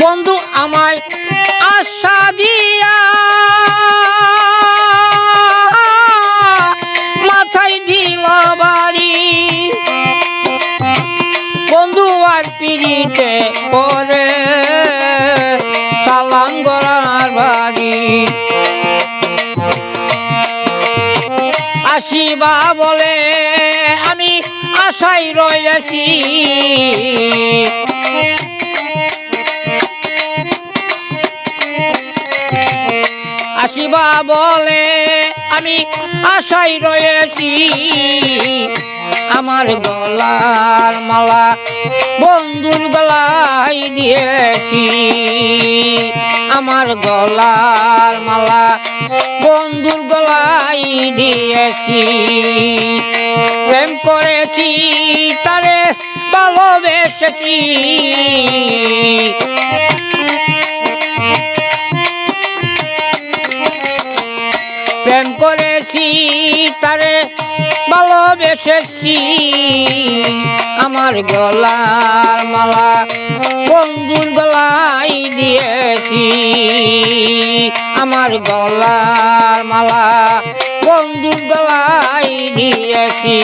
বন্ধু আমায় আশা দিয়া মাথায় দিল বাড়ি। বন্ধু আর পিড়িতে পরে আসিবা বলে আমি আশাই রয়েছি। আসিবা বলে আমি আশাই রয়েছি। আমার গলার মালা বন্ধুর গলায় দিয়েছি। আমার গলার মালা বন্ধুর গলায় দিয়েছি। প্রেম করেছি, তারে ভালোবেসেছি। প্রেম করেছি, তারে ভালোবেসেছি। আমার গলার মালা বন্ধুর গলায় দিয়েছি। আমার গলার মালা বন্ধুর গলায় দিয়েছি।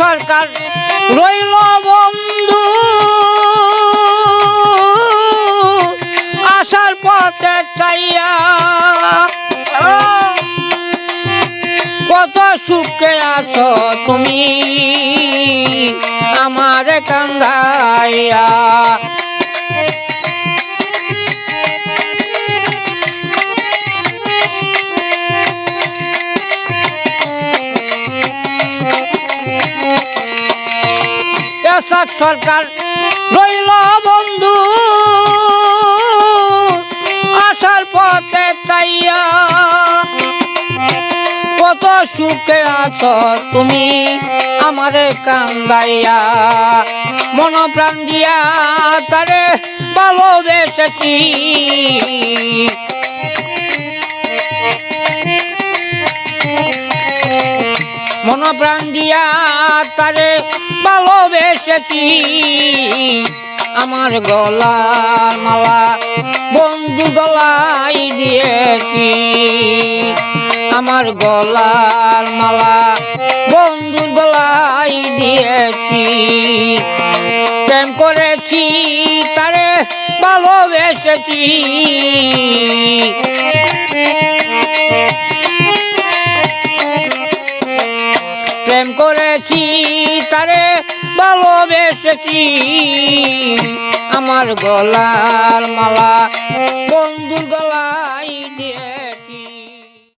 সরকার রইল বন্ধু। আসার পথে চাইয়া কত সুখে আছো তুমি? আমার কান্দাইয়া এসাক সরকার রইল বন্ধু। আসার পথে চাইয়া কত সুখে আছো তুমি আমারে কান্দাইয়া। মন প্রাণ দিয়া তারে ভালোবেসেছি। মন প্রাণ দিয়া তারে ভালোবেসেছি। আমার গলার মালা বন্ধু গলায় দিয়েছি। আমার গলার মালা বন্ধু গলায় দিয়েছি। প্রেম করেছি, তারে ভালোবেসেছি। প্রেম করেছি তারে ভালোবেসেছি। আমার গলার মালা বন্ধুর গলায়